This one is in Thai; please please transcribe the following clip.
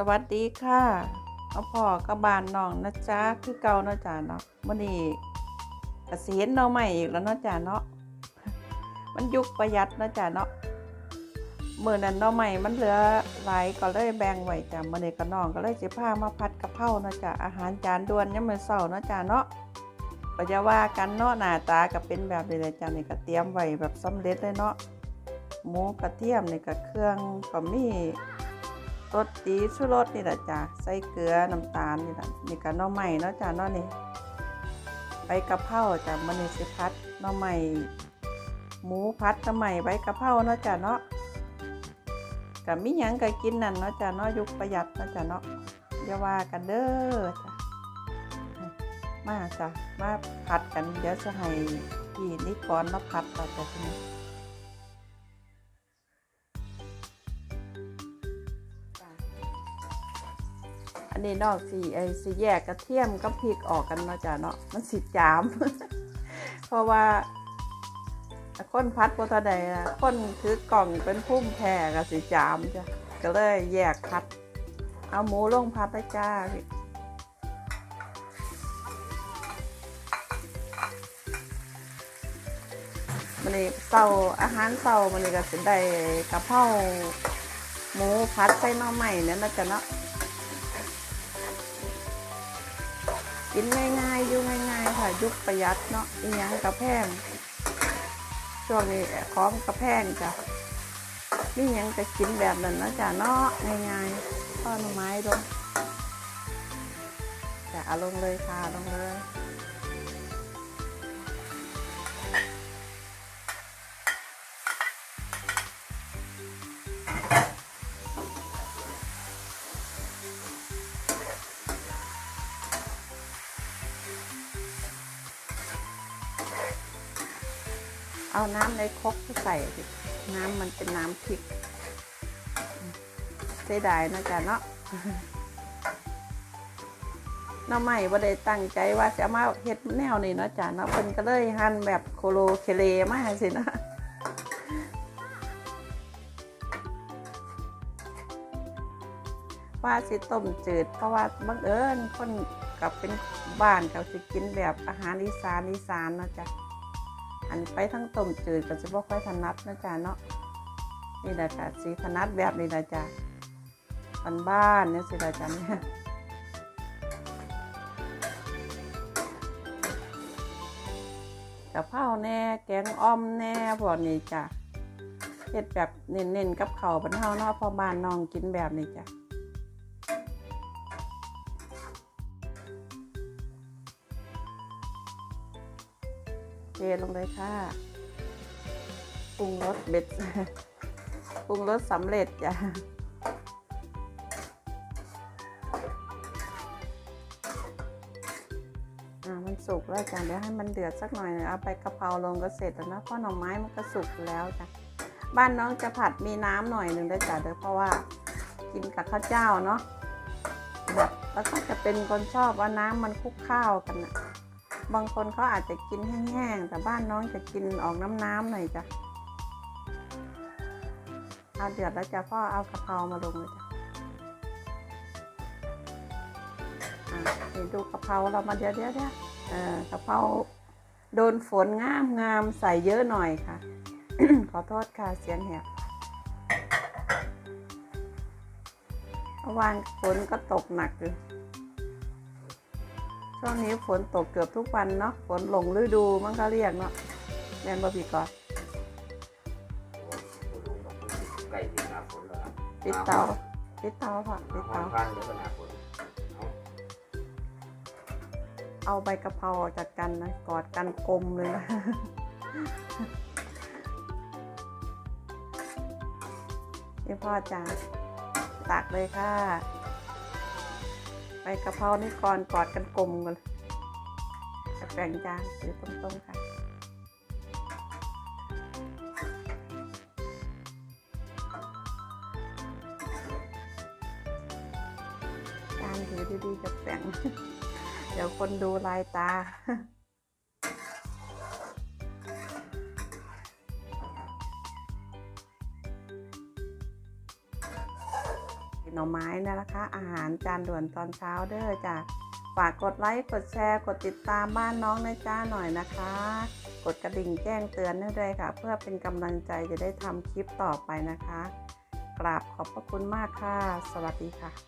สวัสดีค่ะเอาพ่อกับบานน้องนะจ๊ะคือเก่าเนาะจ๊ะเนาะมื้อนี้ก็สิเห็นหน่อใหม่อีกแล้วเนาะจ๊ะเนาะมันยุคประหยัดเนาะจ๊ะเนาะเมื้อนั้นหน่อใหม่มันเหลือหลายก็เลยแบ่งไว้จ้ะมื้อนี้ก็น้องก็เลยสิพามาผัดกะเพราเนาะจ๊ะอาหารจานด่วนยามมื้อเช้าเนาะจ๊ะเนาะก็จะว่ากันเนาะหน้าตาก็เป็นแบบนี้เลยจ้ะนี่ก็เตรียมไว้แบบสำเร็จเลยเนาะหมูกระเทียมนี่ก็เครื่องก็มี สดีชูรสนี่แหละจ้ะใส่เกลือน้ำตาลนี่แหละนี่ก็หน่อใหม่เนาะจ้ะเนาะนี่ใบกะเพราจ้ะมันนี่สิพัดน่อใหม่หมูพัดน่อใหม่ใบกะเพราเนาะจ้ะเนาะก็มีหยังก็กินนั่นเนาะจ้ะเนาะยุคประหยัดเนาะจ้ะเนาะอย่าว่ากันเด้อจ้ะมาจ้ะมาผัดกันเดี๋ยวจะให้พี่นิกรมาผัดต่อจ้ะทีนี้ อันนี้นอกสีไอสีแยกกระเทียมกับพริกออกกันเนาะจ้ะเนาะมันสิจาม เพราะว่าคนพัดโปรตาใดนะคนถือกล่องเป็นพุ่มแพรกับสีจามจ้ะก็เลยแยกพัด เอาหมูลงพัดได้จ้ามันนี่เตาอาหารเตามันนี่ก็สิได้กะเพราหมูพัดใส่น่อใหม่เนี่ยนะจ๊ะเนาะ กินง่ายๆอยู่ง่ายๆค่ะยุคประหยัดเนาะอีหยังกระแพงช่วงนี้ของกระแพงจ้ะนี่ยังจะกินแบบนั้นนะจ้ะเนาะง่ายๆข้อหน่อไม้ลงจะเอาลงเลยค่ะลงเลย เอาน้ำในครกใส่ดิน้ำมันเป็นน้ำพริกเสียดายนะจ๊ะเนาะน้าใหม่บ่ได้ตั้งใจว่าจะมาเฮ็ดแนวนี้เนาะจ้ะเนาะเพิ่นก็เลยหั่นแบบโคโลเคเลมาให้สินะว่าสิต้มจืด เพราะว่าบังเอิญคนกับเป็นบ้านเขาสิกินแบบอาหารอีสานอีสานเนาะจ้ะ อันไปทั้งต้มจืดก็จะบ่ค่อยถนัดนะจ๊ะเนาะนี่แหละค่ะสีถนัดแบบนี้นะจ๊ะบ้านๆเนี่ยสิละจ้ะเนี่ยกับข้าแน่แกงอ้อมแน่พวกนี้จ้ะเฮ็ดแบบเน้นๆกับเขาบรรเทาเนาะพอบ้านน้องกินแบบนี้จ้ะ เทลงเลยค่ะปรุงรสเบ็ดปรุงรสสำเร็จจ้ะอ่ามันสุกแล้วจ้ะเดี๋ยวให้มันเดือดสักหน่อยเอาไปกะเพราลงก็เสร็จแล้วนะเพราะหน่อไม้มันก็สุกแล้วจ้ะบ้านน้องจะผัดมีน้ำหน่อยหนึ่งได้จ้ะเดี๋ยวเพราะว่ากินกับข้าวเจ้าเนาะแบบแล้วก็จะเป็นคนชอบว่าน้ำมันคลุกข้าวกันนะ บางคนเขาอาจจะกินแห้งๆ แต่บ้านน้องจะกินออกน้ำๆหน่อยจ้ะ เอาเดือดแล้วจะพ่อเอากระเพรามาลงเลยจ้ะเดี๋ยวดูกระเพราเรามาเดี๋ยวเดี๋ยวเดี๋ยวเอ่อกะเพราโดนฝนงามงามใส่เยอะหน่อยค่ะ ขอโทษค่ะเสียงแหบวานฝนก็ตกหนักอยู่ ช่วงนี้ฝนตกเกือบทุกวันเนาะฝนหลงฤดูมันก็เรียกเนาะแมนบอพีก่อนใกล้ถึงหน้าฝนแล้วครับปิดเตาปิดเตาค่ะปิดห้อเตางพันเดี๋ยวก็หน้าฝนเอาเอาใบกะเพราออกจากกันนะกอดกันกลมเลยนะนี่พ่อจ๋าตักเลยค่ะ ใบกระเพรานี่ก่อนกอดกันกลมกันจะแบ่งจานหรือตรงๆค่ะจานถือดีๆจะแบ่งเดี๋ยวคนดูลายตา หน่อไม้นะนะคะอาหารจานด่วนตอนเช้าเด้อจ้ะฝากกดไลค์กดแชร์กดติดตามบ้านน้องนะจ้าหน่อยนะคะ กดกระดิ่งแจ้งเตือนให้ด้วยค่ะ เพื่อเป็นกำลังใจจะได้ทำคลิปต่อไปนะคะ กราบขอบพระคุณมากค่ะ สวัสดีค่ะ